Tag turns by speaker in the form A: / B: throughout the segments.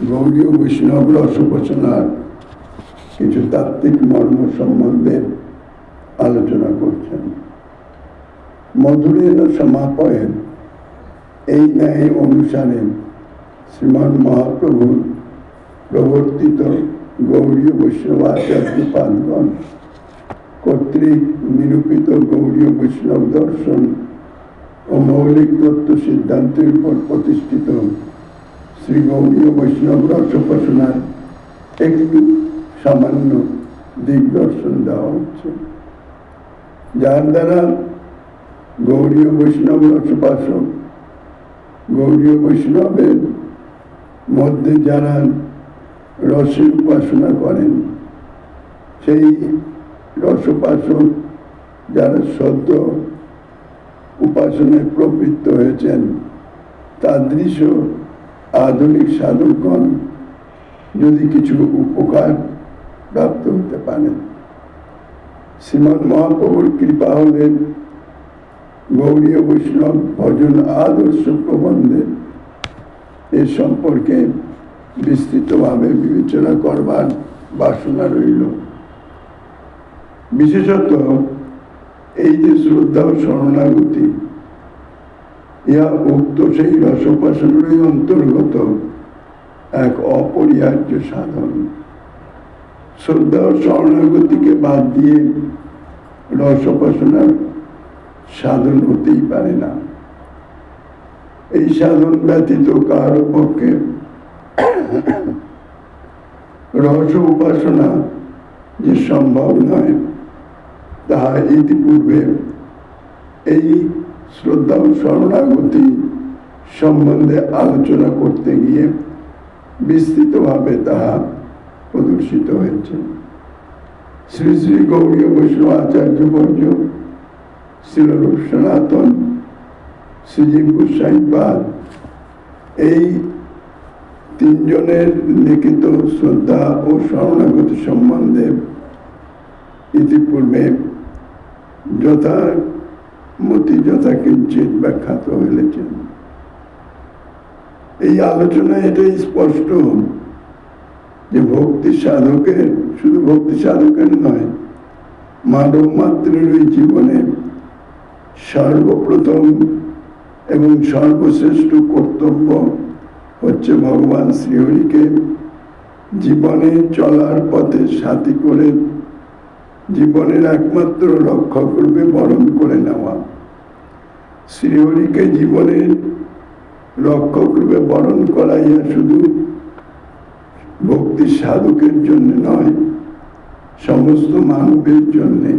A: গৌরীয় বৈষ্ণব রসোপাসনার কিছু তাত্ত্বিক মর্ম সম্বন্ধে আলোচনা করছেন। মধুরেন সমাপয়েন এই ন্যায় অনুসারে শ্রীমান মহাপ্রভুর প্রবর্তিত গৌরীয় বৈষ্ণবাচার্য পাদগণ কর্তৃক নিরূপিত গৌরীয় বৈষ্ণব দর্শন ও মৌলিক তত্ত্ব সিদ্ধান্তের উপর প্রতিষ্ঠিত শ্রী গৌরীয় বৈষ্ণব রসোপাসনার একটু সামান্য দিগদর্শন দেওয়া হচ্ছে। যার দ্বারা গৌরীয় বৈষ্ণব রসোপাসক গৌরীয় বৈষ্ণবের মধ্যে যারা রসের উপাসনা করেন, সেই রসোপাসক যারা সদ্য উপাসনায় প্রবৃত্ত হয়েছেন তাদৃশ আধুনিক সাধকগণ যদি কিছু উপকার প্রাপ্ত হতে পারেন শ্রীমৎ মহাপ্রভুর কৃপা হলেন গৌরীয় বৈষ্ণব ভজন আদর্শ প্রবন্ধে এ সম্পর্কে বিস্তৃতভাবে বিবেচনা করবার বাসনা রইল। বিশেষত এই যে শ্রদ্ধা ও শরণাগতি ইহা উক্ত সেই রসোপাসনেরই অন্তর্গত এক অপরিহার্য সাধন। শ্রদ্ধা ও শরণাগতিকে বাদ দিয়ে রসোপাসনার সাধন হতেই পারে না। এই সাধন ব্যতীত কারও পক্ষে রস উপাসনা যে সম্ভব নয়, তাহা ইতিপূর্বে এই শ্রদ্ধা ও শরণাগতি সম্বন্ধে আলোচনা করতে গিয়ে বিস্তৃতভাবে তাহা প্রদর্শিত হয়েছে। শ্রী শ্রী গৌরী বৈষ্ণব আচার্য বর্য শিলরূপ সনাতন শ্রীজীব গোস্বাইপাদ এই তিনজনের লিখিত শ্রদ্ধা ও শরণাগতি সম্বন্ধে ইতিপূর্বে যথামতি যথা কিঞ্চিত ব্যাখ্যাত হইলেছেন। এই আলোচনায় এটাই স্পষ্ট যে ভক্তি সাধকের, শুধু ভক্তি সাধকের নয়, মানব মাত্রের ওই জীবনে সর্বপ্রথম এবং সর্বশ্রেষ্ঠ কর্তব্য হচ্ছে ভগবান শ্রীহরিকে জীবনে চলার পথে সাথী করে জীবনের একমাত্র রক্ষক রূপে বরণ করে নেওয়া। শ্রীহরিকে জীবনের রক্ষক রূপে বরণ করা ইহা শুধু ভক্তি সাধকের জন্য নয়, সমস্ত মানবের জন্যে।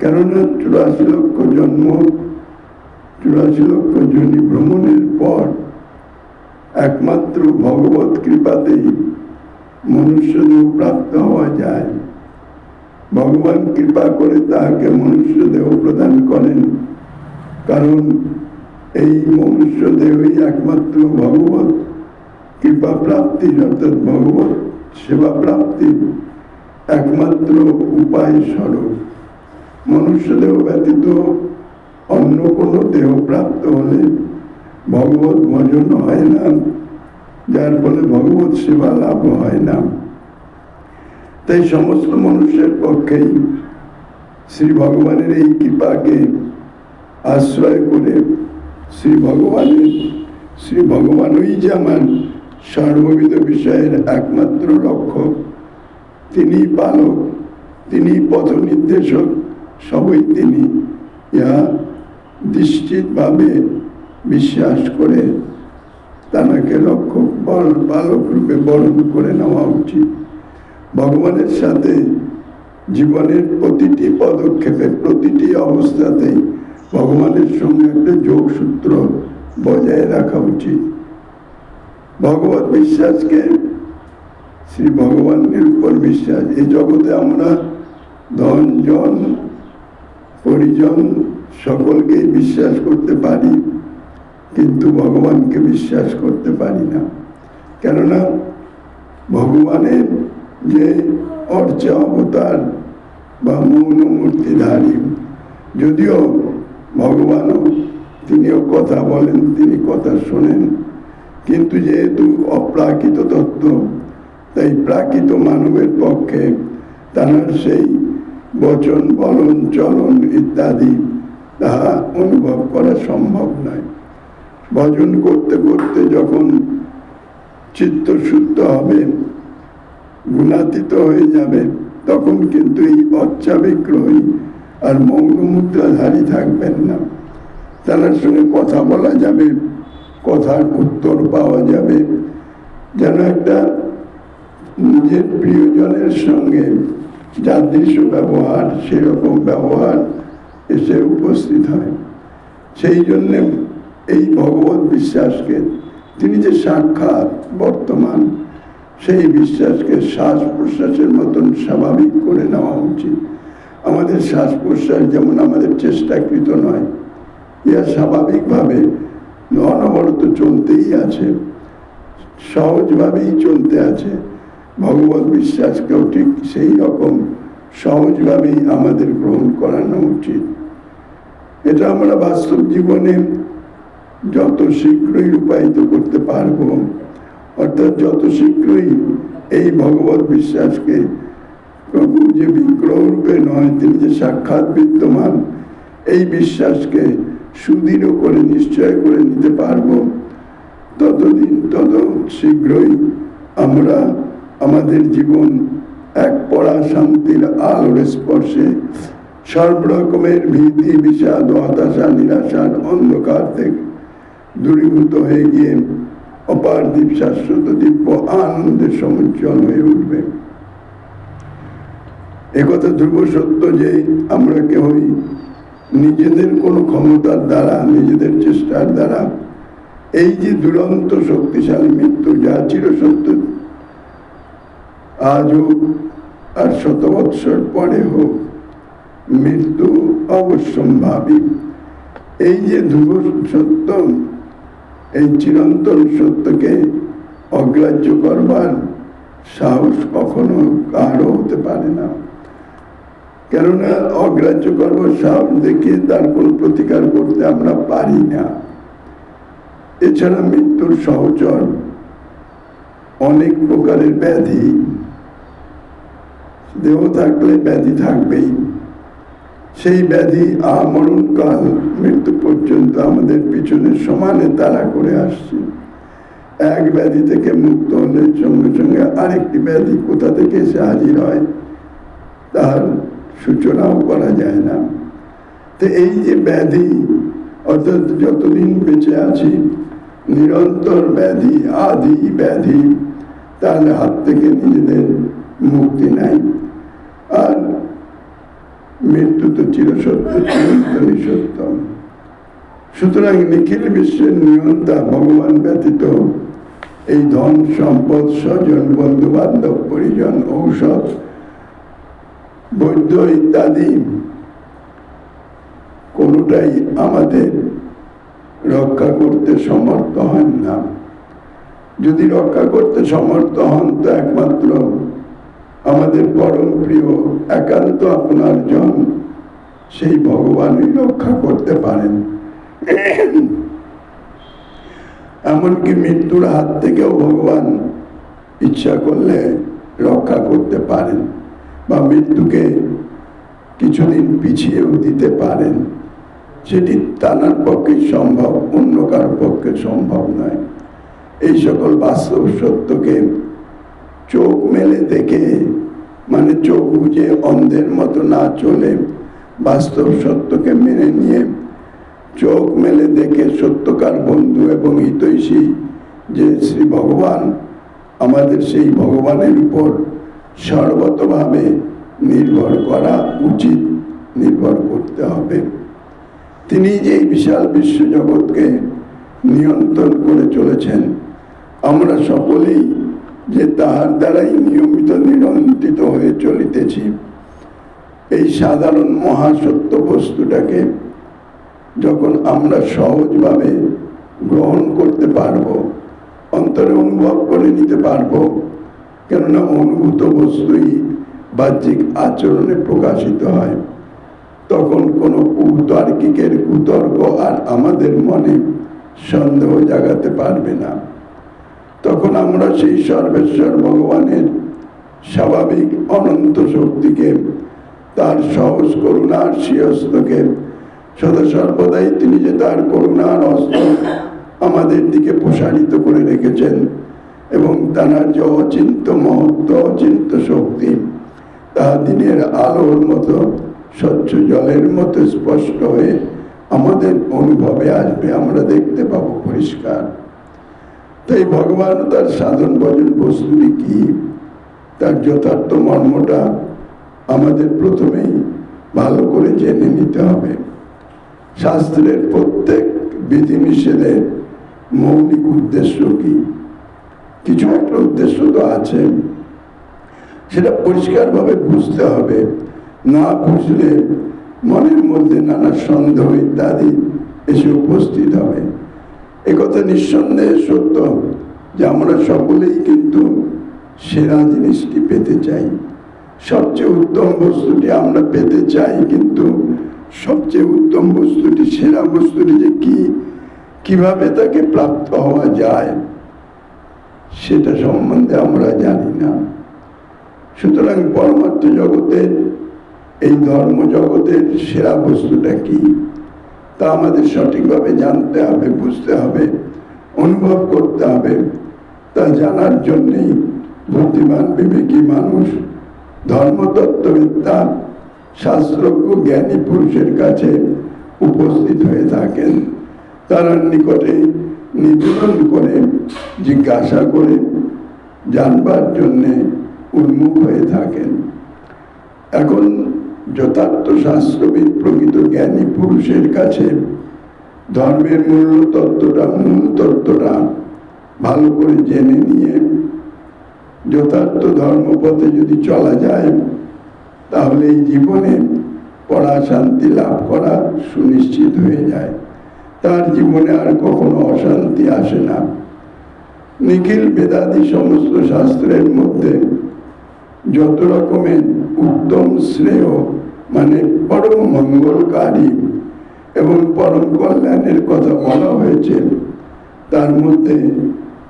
A: কেননা চুরাশি লক্ষ জন্ম, চুরাশি লক্ষ জনি ভ্রমণের পর একমাত্র ভগবত কৃপাতেই মনুষ্যদেহ প্রাপ্ত হওয়া যায়। ভগবান কৃপা করে তাহাকে মনুষ্য দেহ প্রদান করেন। কারণ এই মনুষ্য দেহই একমাত্র ভগবত। কৃপা প্রাপ্তির অর্থাৎ ভগবত সেবা প্রাপ্তির একমাত্র উপায় স্বরূপ। মনুষ্য দেহ ব্যতীত অন্য কোনো দেহ প্রাপ্ত হলে ভগবত ভজন হয় না, যার ফলে ভগবত সেবা লাভ হয় না। তাই সমস্ত মানুষের পক্ষেই শ্রী ভগবানের এই কৃপাকে আশ্রয় করে শ্রী ভগবানের, শ্রী ভগবানই যে আমার সর্ববিধ বিষয়ের একমাত্র লক্ষ্য তিনি পালক, তিনি পথ নির্দেশক, সবই তিনি। ইহা নিশ্চিতভাবে বিশ্বাস করে তাকে লক্ষ্য বালক রূপে বরণ করে নেওয়া উচিত। ভগবানের সাথে জীবনের প্রতিটি পদক্ষেপে, প্রতিটি অবস্থাতেই ভগবানের সঙ্গে একটা যোগসূত্র বজায় রাখা উচিত। ভগবত বিশ্বাসকে, শ্রী ভগবানের উপর বিশ্বাস, এই জগতে আমরা ধন, জন, পরিজন সকলকে বিশ্বাস করতে পারি, কিন্তু ভগবানকে বিশ্বাস করতে পারি না। কেননা ভগবানের যে অর্চ অবতার বা মৌন মূর্তিধারী যদিও ভগবানও তিনিও কথা বলেন, তিনি কথা শোনেন। কিন্তু যেহেতু অপ্রাকৃত তত্ত্ব, তাই প্রাকৃত মানবের পক্ষে তাহার সেই বচন, বলন, চলন ইত্যাদি তাহা অনুভব করা সম্ভব নয়। ভজন করতে করতে যখন চিত্ত শুদ্ধ হবে গুণাতীত হয়ে যাবে, তখন কিন্তু এই বচ্চা বিগ্রহী আর মৌন মুদ্রাধারী থাকবেন না। তার সঙ্গে কথা বলা যাবে, কথার উত্তর পাওয়া যাবে। যেন একটা নিজের প্রিয়জনের সঙ্গে যাদৃশ্য ব্যবহার, সেরকম ব্যবহার এসে উপস্থিত হয়। সেই জন্যে এই ভগবত বিশ্বাসকে তিনি যে সাক্ষাৎ বর্তমান সেই বিশ্বাসকে শ্বাস প্রশ্বাসের মতন স্বাভাবিক করে নেওয়া উচিত। আমাদের শ্বাস প্রশ্বাস যেমন আমাদের চেষ্টাকৃত নয়, ইহা স্বাভাবিকভাবে অনবরত চলতেই আছে, সহজভাবেই চলতে আছে। ভগবত বিশ্বাসকেও ঠিক সেই রকম সহজভাবেই আমাদের গ্রহণ করানো উচিত। এটা আমরা বাস্তব জীবনে যত শীঘ্রই রূপায়িত করতে পারব অর্থাৎ যত শীঘ্রই এই ভগবত বিশ্বাসকে প্রভু যে বিগ্রহ রূপে নয়, তিনি যে সাক্ষাৎ বিদ্যমান, এই বিশ্বাসকে সুদৃঢ় করে, নিশ্চয় করে নিতে পারব, ততদিন তত শীঘ্রই আমরা আমাদের জীবন এক পড়া শান্তির আলোর স্পর্শে সর্ব রকমের ভীতি, বিষাদ, হতাশা, নিরাশার অন্ধকার থেকে দূরীভূত হয়ে গিয়ে অপারদীপ শাশ্বত দিব্য আনন্দের সমুজ্জ্বল হয়ে উঠবে। একথা ধ্রুব সত্য যে আমরা কেউই নিজেদের কোনো ক্ষমতার দ্বারা, নিজেদের চেষ্টার দ্বারা এই যে দুরন্ত শক্তিশালী মৃত্যু, যা ছিল সত্য আজ হোক আর শত বৎসর পরে হোক মৃত্যু অবশ্যম্ভাবী। এই যে ধ্রুব সত্য এই চিরন্তন সত্যকে অগ্রাহ্য করবার সাহস কখনো কারও হতে পারে না। কেননা অগ্রাহ্য করবার সাহস দেখে তার কোনো প্রতিকার করতে আমরা পারি না। এছাড়া মৃত্যুর সহচর অনেক প্রকারের ব্যাধি। দেহ থাকলে ব্যাধি থাকবেই। সেই ব্যাধি আমরণকাল মৃত্যু পর্যন্ত আমাদের পিছনে সমানে তারা করে আসছে। এক ব্যাধি থেকে মুক্ত হলে সঙ্গে সঙ্গে আরেকটি ব্যাধি কোথা থেকে এসে হাজির হয়, তার সূচনাও করা যায় না। তো এই যে ব্যাধি, অর্থাৎ যতদিন বেঁচে আছি, নিরন্তর ব্যাধি, আদি ব্যাধি, তার হাত থেকে নিজেদের মুক্তি নাই। আর মৃত্যু তো চিরসত্য চিরন্তনই সত্য। সুতরাং নিখিল বিশ্বের নিয়ন্তা ভগবান ব্যতীত এই ধন, সম্পদ, স্বজন বন্ধু বান্ধব পরিজন, ঔষধ, বৈদ্য ইত্যাদি কোনোটাই আমাদের রক্ষা করতে সমর্থ হন না। যদি রক্ষা করতে সমর্থ হন তো একমাত্র আমাদের পরম প্রিয় একান্ত আপনার জন, সেই ভগবানই রক্ষা করতে পারেন। এমনকি মৃত্যুর হাত থেকেও ভগবান ইচ্ছা করলে রক্ষা করতে পারেন বা মৃত্যুকে কিছুদিন পিছিয়েও দিতে পারেন। সেটি তানার পক্ষে সম্ভব, অন্য কারোর পক্ষে সম্ভব নয়। এই সকল বাস্তব সত্যকে চোখ মেলে দেখে মানে চোখ বুঝে অন্ধের মতো না চলে, বাস্তব সত্যকে মেনে নিয়ে চোখ মেলে দেখে সত্যকার বন্ধু এবং হিতৈষী যে শ্রী ভগবান, আমাদের সেই ভগবানের উপর সর্বতভাবে নির্ভর করা উচিত, নির্ভর করতে হবে। তিনি যে বিশাল বিশ্বজগৎকে নিয়ন্ত্রণ করে চলেছেন, আমরা সকলেই যে তাহার দ্বারাই নিয়মিত নিরন্তিত হয়ে চলিতেছি। এই সাধারণ মহাসত্য বস্তুটাকে যখন আমরা সহজভাবে গ্রহণ করতে পারব, অন্তরে অনুভব করে নিতে পারব, কেননা অনুভূত বস্তুই বাহ্যিক আচরণে প্রকাশিত হয়, তখন কোনো কুতার্কিকের কুতর্ক আর আমাদের মনে সন্দেহ জাগাতে পারবে না। তখন আমরা সেই সর্বেশ্বর ভগবানের স্বাভাবিক অনন্ত শক্তিকে, তার সহজ করুণার শিরস্তকে সদা সর্বদাই তিনি যে তার করুণার অস্ত্র আমাদের দিকে প্রসারিত করে রেখেছেন এবং তার যে অচিন্ত মহত্ব, অচিন্ত শক্তি, তা দিনের আলোর মতো, স্বচ্ছ জলের মতো স্পষ্ট হয়ে আমাদের অনুভবে আসবে। আমরা দেখতে পাবো পরিষ্কার। তাই ভগবান তার সাধন ভজন বস্তুটি কি? তার যথার্থ মর্মটা আমাদের প্রথমেই ভালো করে জেনে নিতে হবে। শাস্ত্রের প্রত্যেক বিধিনিষেধের মৌলিক উদ্দেশ্য কি? কিছু একটা উদ্দেশ্য তো আছে। সেটা পরিষ্কারভাবে বুঝতে হবে। না বুঝলে মনের মধ্যে নানা সন্দেহ ইত্যাদি এসে উপস্থিত হবে। একথা নিঃসন্দেহে সত্য যে আমরা সকলেই কিন্তু সেরা জিনিসটি পেতে চাই। সবচেয়ে উত্তম বস্তুটি আমরা পেতে চাই কিন্তু সবচেয়ে উত্তম বস্তুটি, সেরা বস্তুটি যে কি, কীভাবে তাকে প্রাপ্ত হওয়া যায়, সেটা সম্বন্ধে আমরা জানি না। সুতরাং পরমার্থ জগতের, এই ধর্ম জগতের সেরা বস্তুটা কি? তা আমাদের সঠিকভাবে জানতে হবে, বুঝতে হবে, অনুভব করতে হবে। তা জানার জন্যেই বুদ্ধিমান, বিবেকী মানুষ ধর্মতত্ত্ববিদ্যা শাস্ত্রজ্ঞ, জ্ঞানী পুরুষের কাছে উপস্থিত হয়ে থাকেন। তারা নিকটে নিবেদন করে, জিজ্ঞাসা করে, জানবার জন্যে উন্মুখ হয়ে থাকেন। এখন যথার্থ শাস্ত্রবিদ প্রকৃত জ্ঞানী পুরুষের কাছে ধর্মের মূল তত্ত্বটা মূল তত্ত্বটা ভালো করে জেনে নিয়ে যথার্থ ধর্মপথে যদি চলা যায়, তাহলে এই জীবনে পড়া, শান্তি লাভ করা সুনিশ্চিত হয়ে যায়। তার জীবনে আর কখনো অশান্তি আসে না। নিখিল বেদাদি সমস্ত শাস্ত্রের মধ্যে যত রকমের উত্তম শ্রেয় মানে পরম মঙ্গলকারী এবং পরম কল্যাণের কথা বলা হয়েছে, তার মধ্যে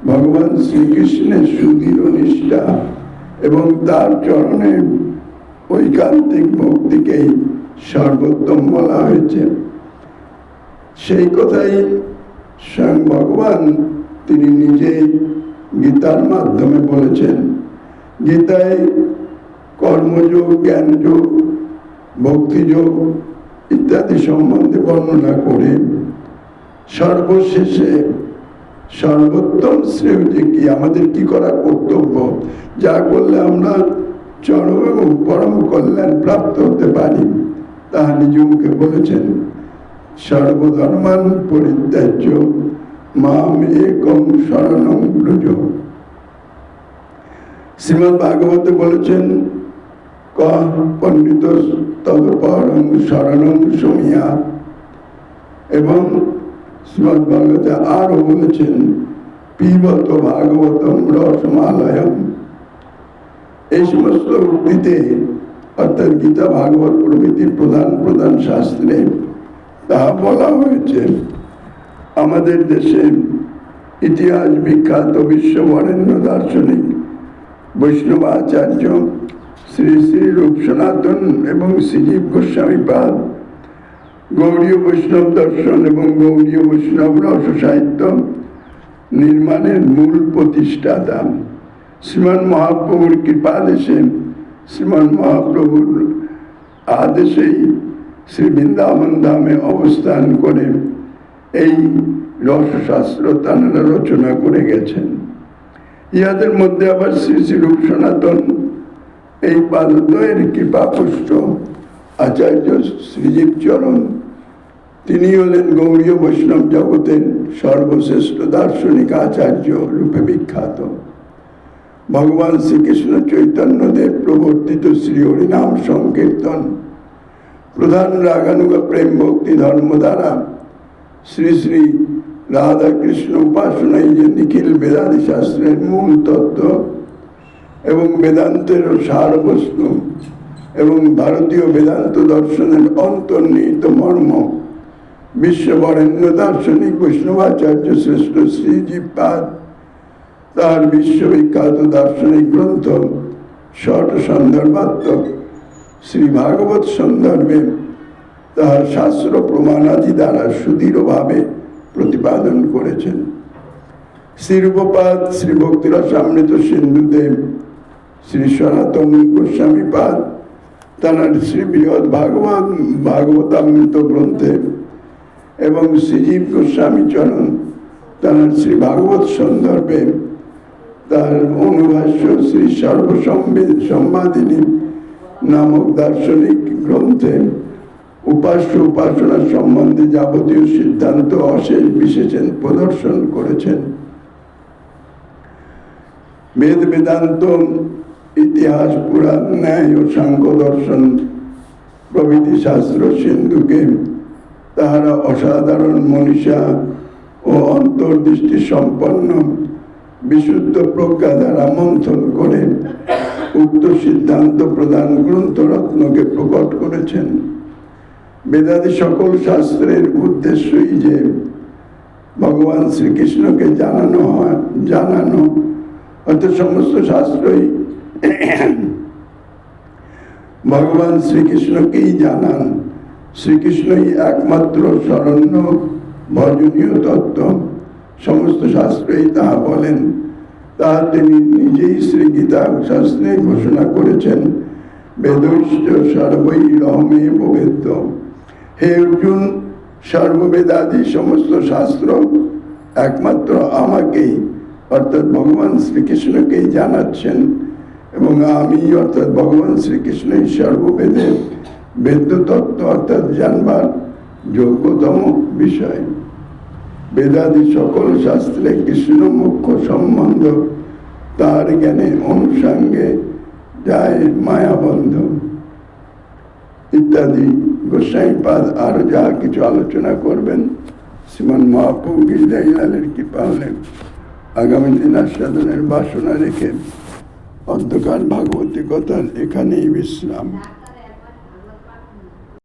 A: ভগবান শ্রীকৃষ্ণের সুদৃঢ় নিষ্ঠা এবং তার চরণে ঐকান্তিক ভক্তিকেই সর্বোত্তম বলা হয়েছে। সেই কথাই স্বয়ং ভগবান তিনি নিজেই গীতার মাধ্যমে বলেছেন। গীতায় কর্মযোগ, জ্ঞানযোগ, ভক্তিযোগ ইত্যাদি সম্বন্ধে বর্ণনা করে সর্বশেষে সর্বোত্তম শ্রেয় যে কি, আমাদের কি করা কর্তব্য? যা করলে আমরা চরম এবং পরম কল্যাণ প্রাপ্ত হতে পারি। তাহা নিজ মুখে বলেছেন সর্বধর্মান পরিত্যাজ্য। মাম একম শরণং ব্রজ। শ্রীমদ ভাগবত বলেছেন, ক পণ্ডিত তদপরং শরণং সুমিয়া। এবং শ্রীমদ ভাগবতে আরও বলেছেন, পিবত ভাগবতম রসমালয়ম। এই সমস্ত উক্তিতে অর্থাৎ গীতা ভাগবত প্রভৃতির প্রধান প্রধান শাস্ত্রে তাহা বলা হয়েছে, আমাদের দেশে ইতিহাস বিখ্যাত বিশ্ব বরেণ্য দার্শনিক বৈষ্ণবাচার্য শ্রী শ্রী রূপ সনাতন এবং শ্রীজীব গোস্বামী পাদ, গৌরীয় বৈষ্ণব দর্শন এবং গৌরীয় বৈষ্ণব রস সাহিত্য নির্মাণের মূল প্রতিষ্ঠাতা শ্রীমান মহাপ্রভুর কৃপাদেশে শ্রীমান মহাপ্রভুর আদেশেই শ্রী বৃন্দাবন ধামে অবস্থান করে এই রসশাস্ত্র তাঁরা রচনা করে গেছেন। ইহাদের মধ্যে আবার শ্রী শ্রী রূপ সনাতন এই পাদদ্বয়ের কৃপাপুষ্ট আচার্য শ্রীজীব চরণ। তিনি হলেন গৌরীয় বৈষ্ণব জগতের সর্বশ্রেষ্ঠ দার্শনিক আচার্য রূপে বিখ্যাত। ভগবান শ্রীকৃষ্ণ চৈতন্যদেব প্রবর্তিত শ্রী হরিনাম সংকীর্তন। প্রধান রাগানুগা প্রেম ভক্তি ধর্ম দ্বারা শ্রী শ্রী রাধা কৃষ্ণ উপাসনাই যে নিখিল বেদাদি শাস্ত্রের মূল তত্ত্ব এবং বেদান্তের সারবস্তু এবং ভারতীয় বেদান্ত দর্শনের অন্তর্নিহিত মর্ম, বিশ্ববরেণ্য দার্শনিক বৈষ্ণবাচার্য শ্রেষ্ঠ শ্রীজীব পাদ, তার বিশ্ববিখ্যাত দার্শনিক গ্রন্থ ষট সন্দর্ভাত্মক শ্রী ভাগবত সন্দর্ভে তাহার শাস্ত্র প্রমাণাদি দ্বারা সুদৃঢ়ভাবে প্রতিপাদন করেছেন। শ্রীরূপপাদ শ্রী ভক্তিরসামৃত সিন্ধুদেব, শ্রী সনাতন গোস্বামী পাদ তাঁর শ্রী বৃহৎ ভাগবত ভাগবতামৃত গ্রন্থে এবং শ্রীজীব গোস্বামী চরণ, তাঁর শ্রী ভাগবত সন্দর্ভে তার অনুভাষ্য শ্রী সর্বসম্বেদ সম্বাদিনী নামক দার্শনিক গ্রন্থে উপাস্য উপাসনা সম্বন্ধে যাবতীয় সিদ্ধান্ত অশেষ বিশেষণ প্রদর্শন করেছেন। বেদ বেদান্ত, ইতিহাস, পুরাণ, ন্যায় ও সাংখ্য দর্শন প্রভৃতি শাস্ত্র সিন্ধুকে তাহারা অসাধারণ মনীষা ও অন্তর্দৃষ্টি সম্পন্ন বিশুদ্ধ প্রজ্ঞা দ্বারা মন্থন করে উক্ত সিদ্ধান্ত প্রদান গ্রন্থরত্নকে প্রকট করেছেন। বেদাদি সকল শাস্ত্রের উদ্দেশ্যই যে ভগবান শ্রীকৃষ্ণকে জানানো হয়, জানানো। অর্থাৎ সমস্ত শাস্ত্রই ভগবান শ্রীকৃষ্ণকেই জানান। শ্রীকৃষ্ণই একমাত্র শরণ্য, ভজনীয় তত্ত্ব। সমস্ত শাস্ত্রেই তাহা বলেন। তাহা তিনি নিজেই শ্রী গীতা শাস্ত্রে ঘোষণা করেছেন। বেদৈশ্চ সর্বই রহমে বেদ্য হে অর্জুন সর্ববেদাদি সমস্ত শাস্ত্র একমাত্র আমাকেই, অর্থাৎ ভগবান শ্রীকৃষ্ণকেই জানাচ্ছেন এবং আমি, অর্থাৎ ভগবান শ্রীকৃষ্ণই সর্ববেদের বেদ্য তত্ত্ব অর্থাৎ জানবার যোগ্যতম বিষয়। বেদাদি সকল শাস্ত্রে কৃষ্ণ মুখ্য সম্বন্ধ, তার জ্ঞানে অনুষঙ্গে যায় মায়াবন্ধ ইত্যাদি। গোস্বাইপাদ আর যা কিছু আলোচনা করবেন, শ্রীমান মহাপ্রভু গিরিজাইলালের কৃপা হলেন আগামী দিন আস্বাদনের বাসনা রেখে অন্ধকার ভাগবতী কথার এখানেই বিশ্রাম।